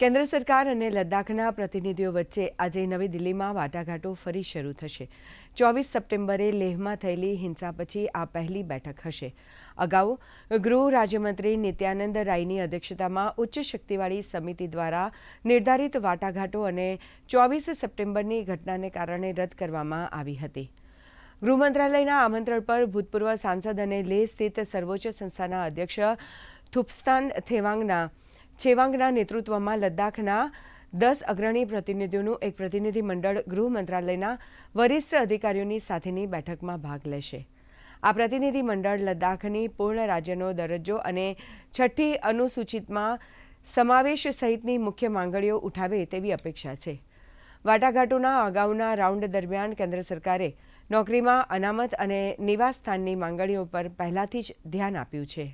કેન્દ્ર સરકાર અને લદ્દાખના પ્રતિનિધિઓ વચ્ચે આજે નવી દિલ્હીમાં વાટાઘાટો ફરી શરૂ થશે. ચોવીસ સપ્ટેમ્બરે લેહમાં થયેલી હિંસા પછી આ પહેલી બેઠક હશે. અગાઉ ગૃહ રાજ્યમંત્રી નિત્યાનંદ રાયની અધ્યક્ષતામાં ઉચ્ચ શક્તિવાળી સમિતિ દ્વારા નિર્ધારિત વાટાઘાટો અને ચોવીસ સપ્ટેમ્બરની ઘટનાને કારણે રદ કરવામાં આવી હતી. ગૃહ મંત્રાલયના આમંત્રણ પર ભૂતપૂર્વ સાંસદ અને લેહ સ્થિત સર્વોચ્ચ સંસ્થાના અધ્યક્ષ થુપસ્તાન થેવાંગના છેવાંગના નેતૃત્વમાં લદ્દાખના દસ અગ્રણી પ્રતિનિધિઓનું એક પ્રતિનિધિ મંડળ ગૃહ મંત્રાલયના વરિષ્ઠ અધિકારીઓની સાથેની બેઠકમાં ભાગ લેશે. આ પ્રતિનિધિ મંડળ લદ્દાખની પૂર્ણ રાજ્યનો દરજ્જો અને છઠ્ઠી અનુસૂચિતમાં સમાવેશ સહિતની મુખ્ય માંગણીઓ ઉઠાવે તેવી અપેક્ષા છે. વાટાઘાટોના અગાઉના રાઉન્ડ દરમિયાન કેન્દ્ર સરકારે નોકરીમાં અનામત અને નિવાસ સ્થાનની માંગણીઓ પર પહેલાથી જ ધ્યાન આપ્યું છે.